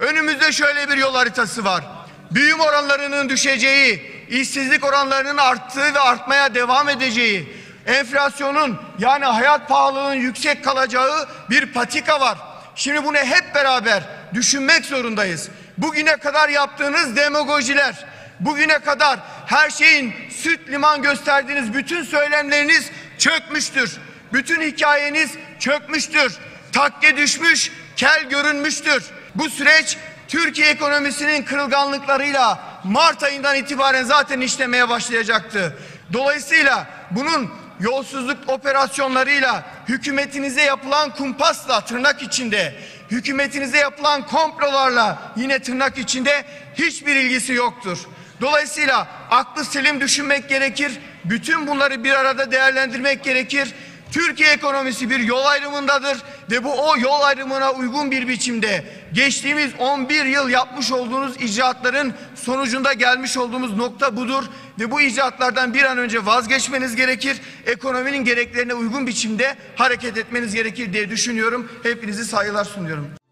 Önümüzde şöyle bir yol haritası var. Büyüm oranlarının düşeceği, işsizlik oranlarının arttığı ve artmaya devam edeceği, enflasyonun yani hayat pahalılığının yüksek kalacağı bir patika var. Şimdi bunu hep beraber düşünmek zorundayız. Bugüne kadar yaptığınız demagojiler, bugüne kadar her şeyin süt liman gösterdiğiniz bütün söylemleriniz çökmüştür. Bütün hikayeniz çökmüştür. Takke düşmüş, kel görünmüştür. Bu süreç Türkiye ekonomisinin kırılganlıklarıyla Mart ayından itibaren zaten işlemeye başlayacaktı. Dolayısıyla bunun yolsuzluk operasyonlarıyla hükümetinize yapılan kumpasla tırnak içinde hükümetinize yapılan komplolarla yine tırnak içinde hiçbir ilgisi yoktur. Dolayısıyla aklı selim düşünmek gerekir. Bütün bunları bir arada değerlendirmek gerekir. Türkiye ekonomisi bir yol ayrımındadır ve bu o yol ayrımına uygun bir biçimde geçtiğimiz 11 yıl yapmış olduğunuz icraatların sonucunda gelmiş olduğumuz nokta budur ve bu icraatlardan bir an önce vazgeçmeniz gerekir. Ekonominin gereklerine uygun biçimde hareket etmeniz gerekir diye düşünüyorum. Hepinizi saygılar sunuyorum.